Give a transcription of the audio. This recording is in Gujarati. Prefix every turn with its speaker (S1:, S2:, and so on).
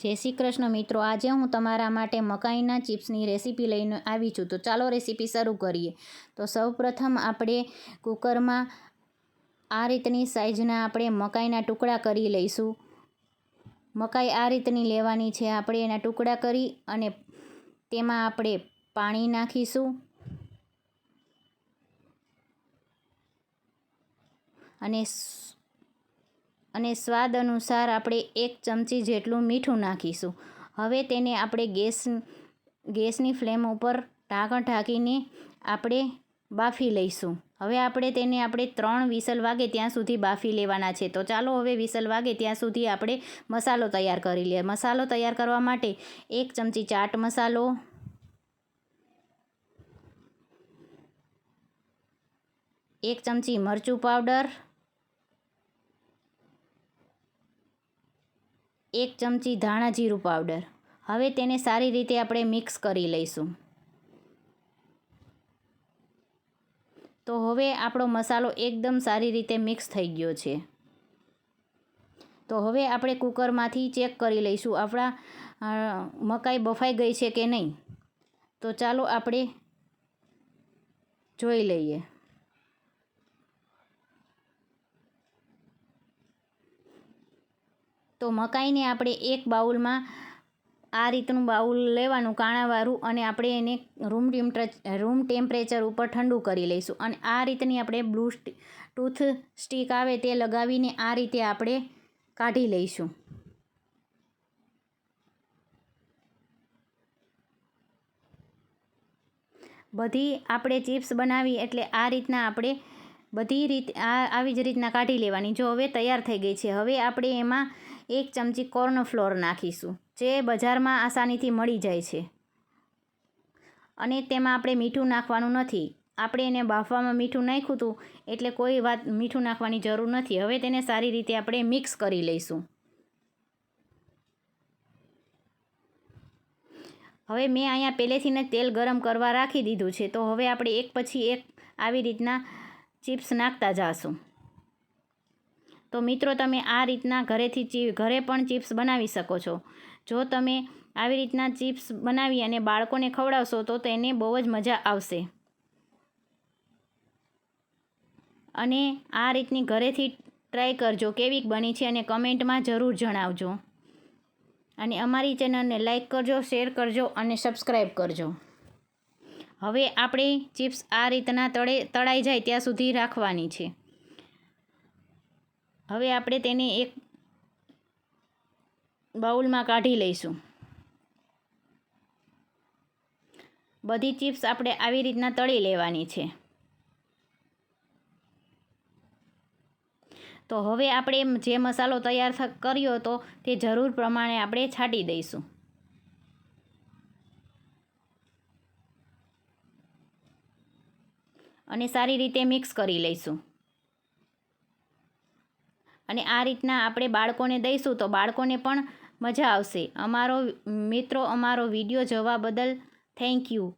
S1: જય શ્રી કૃષ્ણ મિત્રો. આજે હું તમારા માટે મકાઈના ચિપ્સની રેસીપી લઈને આવી છું. તો ચાલો રેસીપી શરૂ કરીએ. તો સૌપ્રથમ આપણે કુકરમાં આ રીતની સાઇઝના આપણે મકાઈના ટુકડા કરી લઈશું. મકાઈ આ રીતની લેવાની છે. આપણે એના ટુકડા કરી અને તેમાં આપણે પાણી નાખીશું અને અને સ્વાદ અનુસાર આપણે એક ચમચી જેટલું મીઠું નાખીશું. હવે તેને આપણે ગેસ, ગેસની ફ્લેમ ઉપર ઢાંકણ ઢાંકીને આપણે બાફી લઈશું. હવે આપણે તેને આપણે ત્રણ વિસલ વાગે ત્યાં સુધી બાફી લેવાના છે. તો ચાલો હવે વિસલ વાગે ત્યાં સુધી આપણે મસાલો તૈયાર કરી લઈએ. મસાલો તૈયાર કરવા માટે એક ચમચી ચાટ મસાલો, એક ચમચી મરચું પાવડર એક ચમચી ધાણા જીરું પાવડર. હવે તેને સારી રીતે આપણે મિક્સ કરી લઈશું. તો હવે આપણો મસાલો એકદમ સારી રીતે મિક્સ થઈ ગયો છે. તો હવે આપણે કુકરમાંથી ચેક કરી લઈશું આપણા મકાઈ બફાઈ ગઈ છે કે નહીં. તો ચાલો આપણે જોઈ લઈએ. તો મકાઈને આપણે એક બાઉલમાં આ રીતનું બાઉલ લેવાનું કાણાવાળું અને આપણે એને રૂમ રૂમ ટેમ્પરેચર ઉપર ઠંડુ કરી લઈશું. અને આ રીતની આપણે બ્લુ ટૂથ સ્ટીક આવે તે લગાવીને આ રીતે આપણે કાઢી લઈશું. બધી આપણે ચિપ્સ બનાવી એટલે આ રીતના આપણે બધી રીત, આ, આવી જ રીતના કાઢી લેવાની. જો હવે તૈયાર થઈ ગઈ છે, હવે આપણે એમાં એક ચમચી કોર્ન ફ્લોર નાખીશું, જે બજારમાં આસાનીથી મળી જાય છે. અને તેમાં આપણે મીઠું નાખવાનું નથી. આપણે એને બાફવામાં મીઠું નાખ્યું હતું, એટલે કોઈ વાત, મીઠું નાખવાની જરૂર નથી. હવે તેને સારી રીતે આપણે મિક્સ કરી લઈશું. હવે મેં અહીંયા પહેલેથી ને તેલ ગરમ કરવા રાખી દીધું છે, તો હવે આપણે એક પછી એક આવી રીતના ચિપ્સ નાખતા જાશું. તો મિત્રો, તમે આ રીતના ઘરેથી ઘરે પણ ચિપ્સ બનાવી શકો છો. જો તમે આવી રીતના ચિપ્સ બનાવી અને બાળકોને ખવડાવશો, તો તેને બહુ જ મજા આવશે. અને આ રીતની ઘરેથી ટ્રાય કરજો, કેવી બની છે અને કમેન્ટમાં જરૂર જણાવજો. અને અમારી ચેનલને લાઈક કરજો, શેર કરજો અને સબસ્ક્રાઈબ કરજો. હવે આપણે ચિપ્સ આ રીતના તળે, તળાઈ જાય ત્યાં સુધી રાખવાની છે. હવે આપણે તેને એક બાઉલમાં કાઢી લઈશું. બધી ચિપ્સ આપણે આવી રીતના તળી લેવાની છે. તો હવે આપણે જે મસાલો તૈયાર કર્યો હતો તે જરૂર પ્રમાણે આપણે છાંટી દઈશું. અને સારી રીતે મિક્સ કરી લઈશું. અને આ રીતના આપણે બાળકોને દઈશું તો બાળકોને પણ મજા આવશે. અમારો મિત્રો, અમારો વીડિયો જોવા બદલ થેન્ક યુ